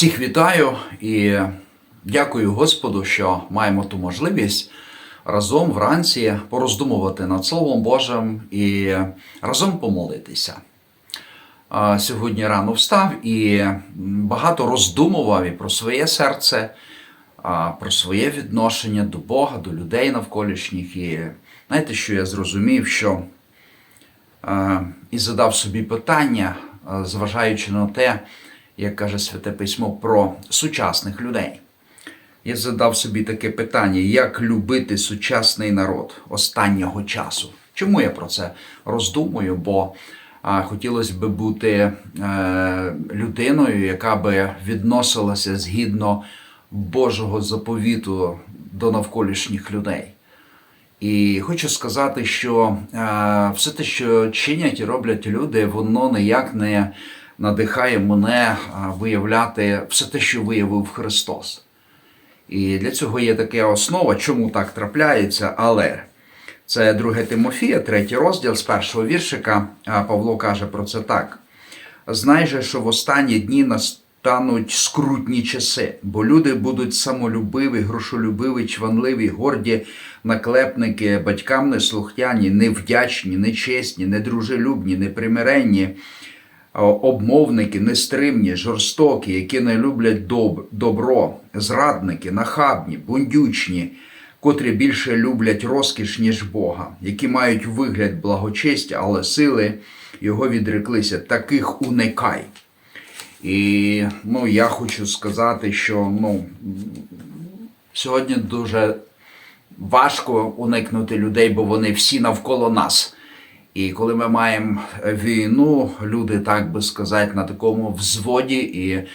Всіх вітаю і дякую Господу, що маємо ту можливість разом вранці пороздумувати над Словом Божим і разом помолитися. Сьогодні рано встав і багато роздумував і про своє серце, про своє відношення до Бога, до людей навколишніх. І знаєте, що я зрозумів, що і задав собі питання, зважаючи на те, як каже Святе Письмо, про сучасних людей. Я задав собі таке питання: як любити сучасний народ останнього часу? Чому я про це роздумую? Бо а, хотілося б бути е, людиною, яка би відносилася згідно Божого заповіту до навколишніх людей. І хочу сказати, що е, все те, що чинять і роблять люди, воно ніяк не надихає мене виявляти все те, що виявив Христос. І для цього є така основа, чому так трапляється, але це 2 Тимофія, третій розділ з першого віршика. Павло каже про це так: Знай же, що в останні дні настануть скрутні часи, бо люди будуть самолюбиві, грошолюбиві, чванливі, горді, наклепники, батькам неслухняні, невдячні, нечесні, недружелюбні, непримиренні, обмовники, нестримні, жорстокі, які не люблять доб- добро, зрадники, нахабні, бундючні, котрі більше люблять розкіш, ніж Бога, які мають вигляд благочестя, але сили його відреклися. Таких уникай. І ну, я хочу сказати, що ну, сьогодні дуже важко уникнути людей, бо вони всі навколо нас. І коли ми маємо війну, люди, так би сказати, на такому взводі, і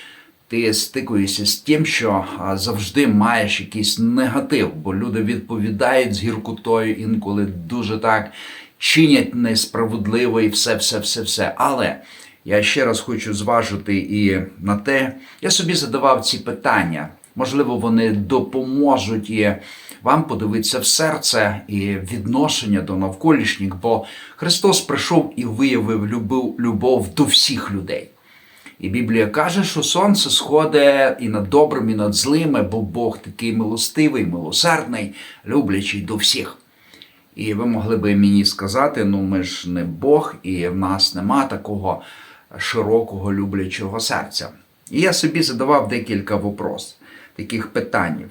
ти стикуєшся з тим, що завжди маєш якийсь негатив, бо люди відповідають з гіркотою, інколи дуже так чинять несправедливо і все, все, все, все. Але я ще раз хочу зважити і на те, я собі задавав ці питання. Можливо, вони допоможуть і вам подивитися в серце і відношення до навколишніх, бо Христос прийшов і виявив любов, до всіх людей. І Біблія каже, що сонце сходить і над добрим, і над злими, бо Бог такий милостивий, милосердний, люблячий до всіх. І ви могли би мені сказати: ну ми ж не Бог, і в нас нема такого широкого люблячого серця. І я собі задавав декілька вопрос, таких питань.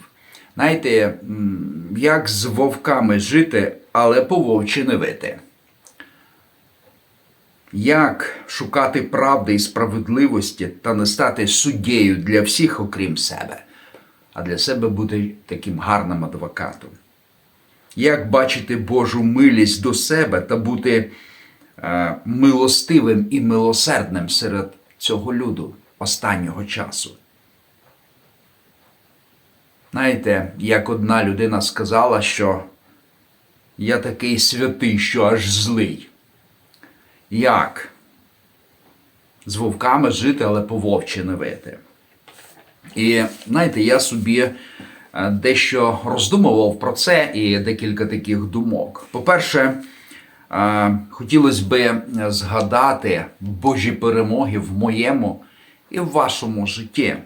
Знаєте, як з вовками жити, але по вовчі не вити? Як шукати правди і справедливості та не стати суддєю для всіх, окрім себе, а для себе бути таким гарним адвокатом? Як бачити Божу милість до себе та бути е, милостивим і милосердним серед цього люду останнього часу? Знаєте, як одна людина сказала, що я такий святий, що аж злий. Як? З вовками жити, але по вовчі не вити. І знаєте, я собі е, дещо роздумував про це і декілька таких думок. По-перше, е, хотілося б згадати Божі перемоги в моєму і в вашому житті.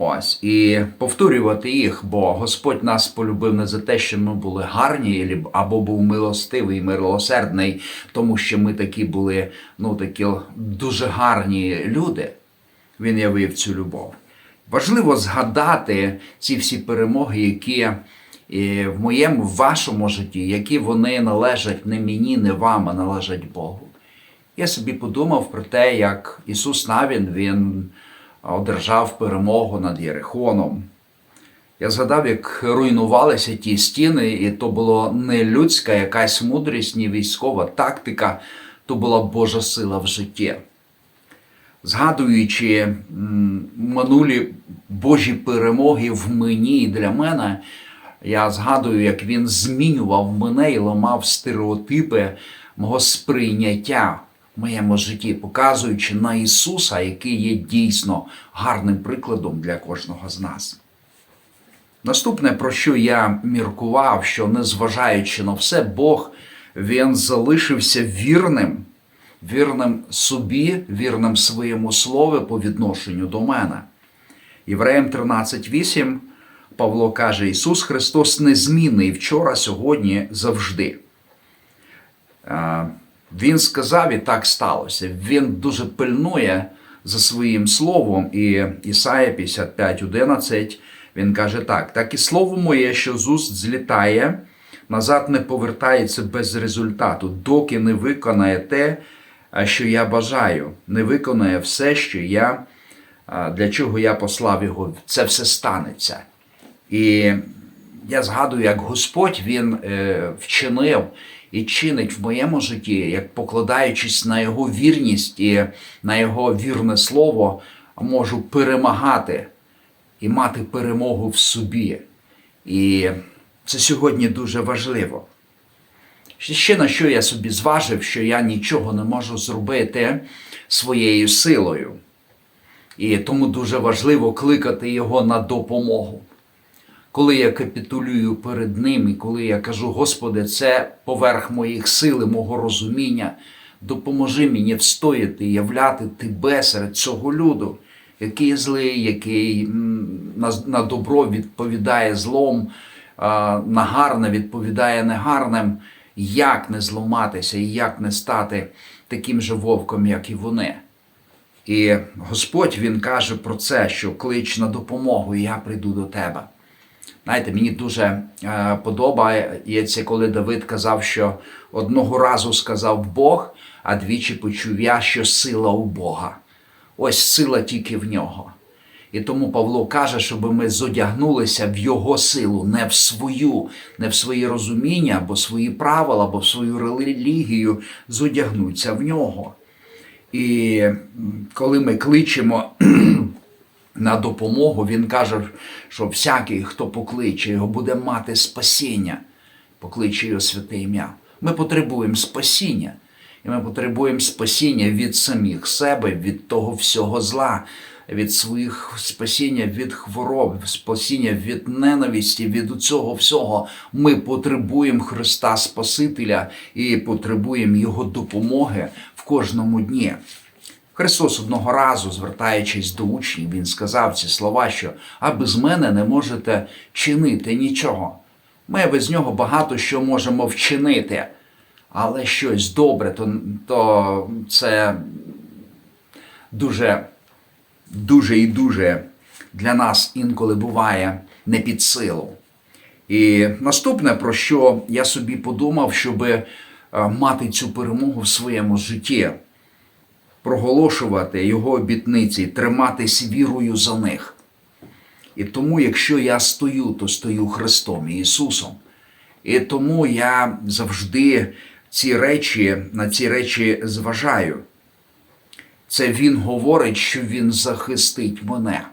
Ось і повторювати їх, бо Господь нас полюбив не за те, що ми були гарні, або був милостивий, милосердний, тому що ми такі були, ну такі дуже гарні люди. Він явив цю любов. Важливо згадати ці всі перемоги, які і в моєму, в вашому житті, які вони належать не мені, не вам, а належать Богу. Я собі подумав про те, як Ісус Навін, Він одержав перемогу над Єрихоном. Я згадав, як руйнувалися ті стіни, і то була не людська якась мудрість, ні військова тактика, то була Божа сила в житті. Згадуючи минулі Божі перемоги в мені і для мене, я згадую, як він змінював мене і ламав стереотипи мого сприйняття моєму житті, показуючи на Ісуса, який є дійсно гарним прикладом для кожного з нас. Наступне, про що я міркував, що незважаючи на все, Бог він залишився вірним вірним собі, вірним своєму слову по відношенню до мене. Євреям 13.8 Павло каже: Ісус Христос незмінний вчора, сьогодні, завжди. Він сказав, і так сталося. Він дуже пильнує за своїм словом. І Ісая 55.11 він каже так: так і слово моє, що з уст злітає, назад не повертається без результату, доки не виконає те, що я бажаю, не виконає все, що я, для чого я послав його. Це все станеться. І я згадую, як Господь Він е, вчинив і чинить в моєму житті, як покладаючись на Його вірність і на Його вірне слово, можу перемагати і мати перемогу в собі. І це сьогодні дуже важливо. Ще на що я собі зважив, що я нічого не можу зробити своєю силою. І тому дуже важливо кликати його на допомогу. Коли я капітулюю перед ним, і коли я кажу, Господи, це поверх моїх сил, мого розуміння, допоможи мені встояти і являти Тебе серед цього люду, який злий, який на добро відповідає злом, на гарне відповідає негарним, як не зламатися і як не стати таким же вовком, як і вони. І Господь Він каже про це, що клич на допомогу, і я прийду до тебе. Знаєте, мені дуже е, подобається, коли Давид казав, що одного разу сказав Бог, а двічі почув я, що сила у Бога. Ось сила тільки в нього. І тому Павло каже, щоб ми зодягнулися в його силу, не в свою, не в свої розуміння, або свої правила, або в свою релігію, зодягнуться в нього. І коли ми кличемо на допомогу, він каже, що всякий, хто покличе його, буде мати спасіння, покличе його святе ім'я. Ми потребуємо спасіння. І ми потребуємо спасіння від самих себе, від того всього зла, від своїх спасіння від хвороб, спасіння від ненависті, від цього всього. Ми потребуємо Христа Спасителя і потребуємо Його допомоги в кожному дні. Христос одного разу, звертаючись до учнів, він сказав ці слова, що а без мене не можете чинити нічого. Ми без нього багато що можемо вчинити, але щось добре, то, то це дуже, дуже і дуже для нас інколи буває не під силу. І наступне, про що я собі подумав, щоб мати цю перемогу в своєму житті проголошувати його обітниці, триматись вірою за них. І тому, якщо я стою, то стою Христом і Ісусом. І тому я завжди ці речі, на ці речі зважаю. Це Він говорить, що Він захистить мене.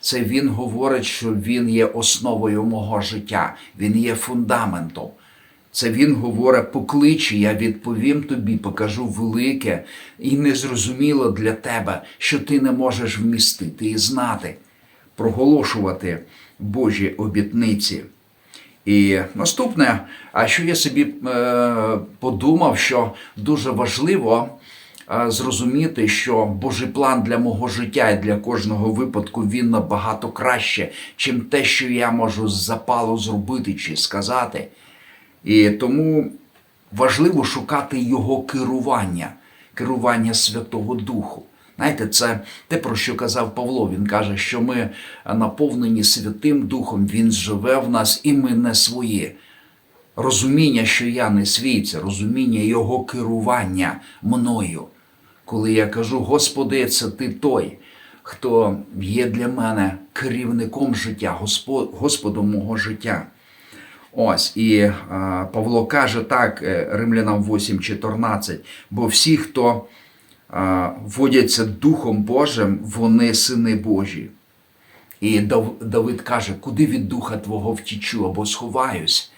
Це Він говорить, що Він є основою мого життя, Він є фундаментом. Це він говорить, покличе, я відповім тобі, покажу велике і незрозуміло для тебе, що ти не можеш вмістити і знати, проголошувати Божі обітниці. І наступне, а що я собі е, подумав, що дуже важливо е, зрозуміти, що Божий план для мого життя і для кожного випадку він набагато краще, чим те, що я можу з запалу зробити чи сказати. І тому важливо шукати його керування, керування Святого Духу. Знаєте, це те, про що казав Павло. Він каже, що ми наповнені Святим Духом, Він живе в нас, і ми не свої. Розуміння, що я не свій, це розуміння Його керування мною. Коли я кажу, Господи, це ти той, хто є для мене керівником життя, Господом мого життя. Ось і Павло каже так, е, Римлянам 8,14, бо всі, хто водяться Духом Божим, вони сини Божі. І Дав, Давид каже, куди від Духа Твого втічу або сховаюсь,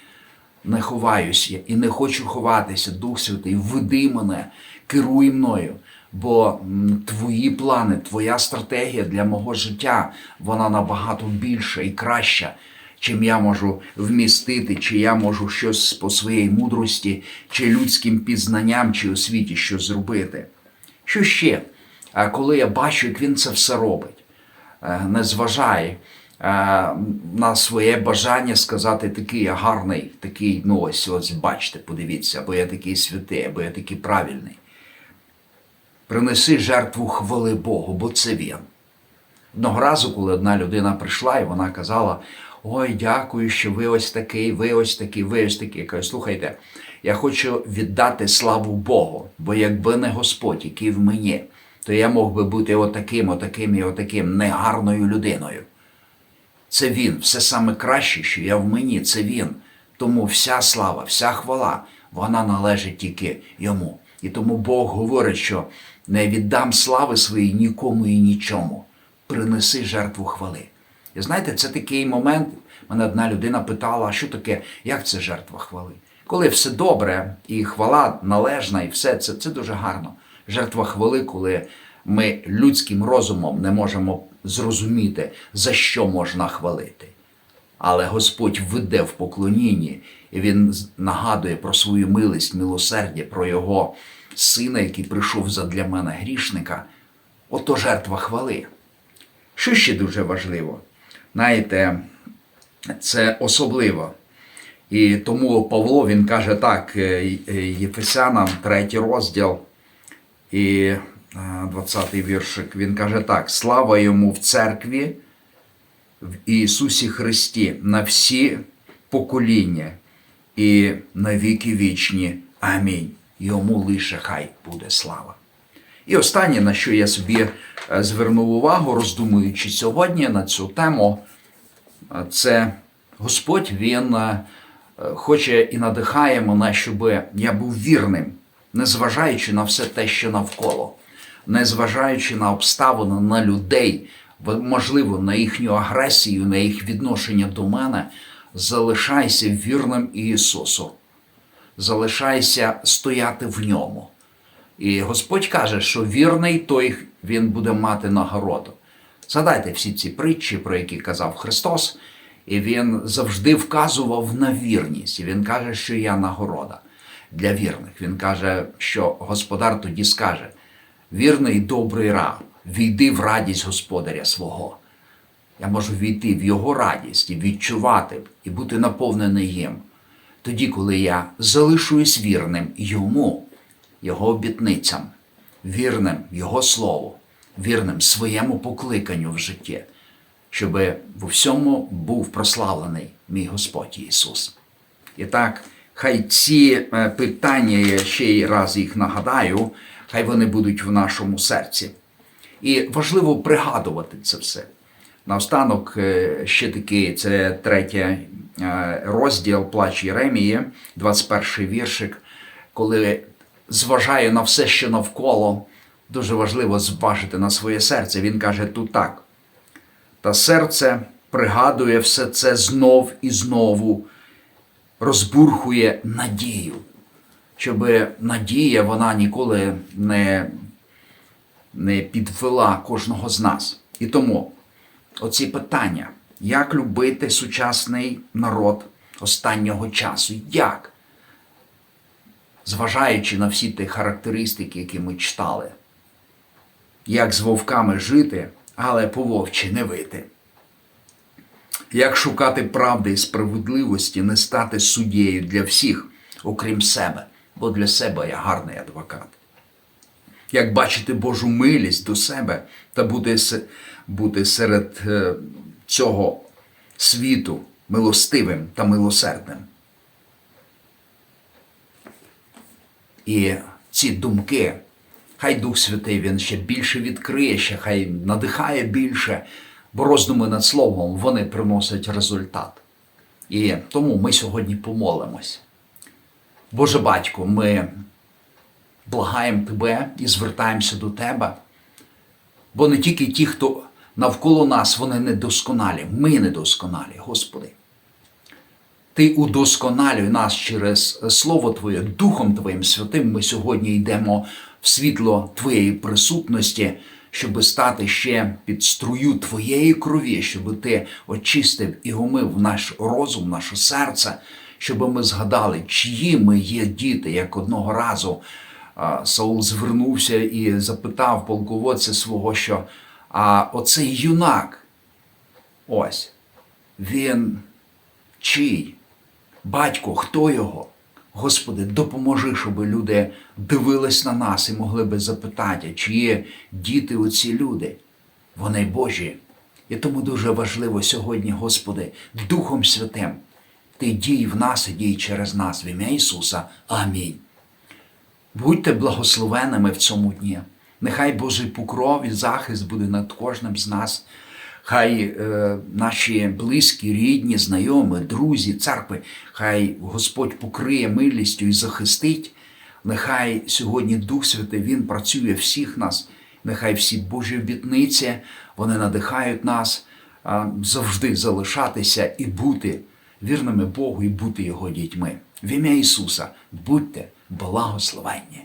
не ховаюсь я і не хочу ховатися, Дух Святий, веди мене, керуй мною. Бо твої плани, твоя стратегія для мого життя, вона набагато більша і краща чим я можу вмістити, чи я можу щось по своїй мудрості, чи людським пізнанням, чи освіті щось зробити. Що ще? Е, Коли я бачу, як він це все робить, е, не зважає е, на своє бажання сказати, такий я гарний, такий, ну ось, ось бачите, подивіться, або я такий святий, або я такий правильний. Принеси жертву хвали Богу, бо це він. Одного разу, коли одна людина прийшла, і вона казала: Ой, дякую, що ви ось такий, ви ось такий, ви ось такий. Я кажу, слухайте, я хочу віддати славу Богу, бо якби не Господь, який в мені, то я мог би бути отаким, отаким і отаким негарною людиною. Це він, все саме краще, що я в мені, це він. Тому вся слава, вся хвала, вона належить тільки йому. І тому Бог говорить, що не віддам слави своїй нікому і нічому. Принеси жертву хвали. І знаєте, це такий момент. Мене одна людина питала, а що таке, як це жертва хвали? Коли все добре, і хвала належна, і все це, це дуже гарно. Жертва хвали, коли ми людським розумом не можемо зрозуміти, за що можна хвалити. Але Господь веде в поклонінні, і Він нагадує про свою милість, милосердя, про Його сина, який прийшов задля мене грішника. Ото жертва хвали. Що ще дуже важливо? Знаєте, це особливо. І тому Павло він каже так, е, е, Єфесянам, третій розділ і е, 20-й віршик. Він каже так: слава йому в церкві, в Ісусі Христі на всі покоління і на віки вічні. Амінь. Йому лише хай буде слава. І останнє, на що я собі е, звернув увагу, роздумуючи сьогодні на цю тему, е, це Господь Він е, хоче і надихає мене, щоб я був вірним, незважаючи на все те, що навколо, незважаючи на обставини, на людей, можливо, на їхню агресію, на їх відношення до мене, залишайся вірним Ісусу, залишайся стояти в ньому. І Господь каже, що вірний той він буде мати нагороду. Згадайте всі ці притчі, про які казав Христос, і Він завжди вказував на вірність. І Він каже, що я нагорода для вірних. Він каже, що Господар тоді скаже: вірний добрий раб, війди в радість Господаря свого. Я можу війти в його радість і відчувати, і бути наповнений їм. Тоді, коли я залишуюсь вірним йому, його обітницям, вірним Його Слову, вірним своєму покликанню в житті, щоб в всьому був прославлений мій Господь Ісус. І так, хай ці е, питання, я ще раз їх нагадаю, хай вони будуть в нашому серці. І важливо пригадувати це все. Наостанок е, ще такий, це третій е, розділ Плач Єремії, 21 віршик, коли зважає на все, що навколо, дуже важливо зважити на своє серце. Він каже тут так. Та серце пригадує все це знов і знову, розбурхує надію, щоб надія вона ніколи не, не підвела кожного з нас. І тому оці питання, як любити сучасний народ останнього часу? Як? Зважаючи на всі ті характеристики, які ми читали, як з вовками жити, але по вовчі не вити. Як шукати правди і справедливості, не стати суддєю для всіх, окрім себе, бо для себе я гарний адвокат. Як бачити Божу милість до себе та бути, бути серед е, цього світу милостивим та милосердним. І ці думки, хай Дух Святий він ще більше відкриє, ще хай надихає більше, бо роздуми над словом вони приносять результат. І тому ми сьогодні помолимось. Боже батько, ми благаємо Тебе і звертаємося до Тебе, бо не тільки ті, хто навколо нас, вони недосконалі, ми недосконалі, Господи. Ти удосконалюй нас через Слово Твоє, Духом Твоїм Святим. Ми сьогодні йдемо в світло Твоєї присутності, щоб стати ще під струю Твоєї крові, щоб Ти очистив і омив наш розум, наше серце, щоб ми згадали, чиї ми є діти, як одного разу Саул звернувся і запитав полководця свого, що а оцей юнак, ось, він чий? Батько, хто його? Господи, допоможи, щоб люди дивились на нас і могли би запитати, чи є діти оці люди. Вони Божі. І тому дуже важливо сьогодні, Господи, Духом Святим, Ти дій в нас і дій через нас в ім'я Ісуса. Амінь. Будьте благословеними в цьому дні. Нехай Божий покров і захист буде над кожним з нас. Хай е, наші близькі, рідні, знайомі, друзі, церкви, хай Господь покриє милістю і захистить. Нехай сьогодні Дух Святий Він працює всіх нас. Нехай всі Божі обітниці, вони надихають нас а, завжди залишатися і бути вірними Богу і бути Його дітьми. В ім'я Ісуса будьте благословенні.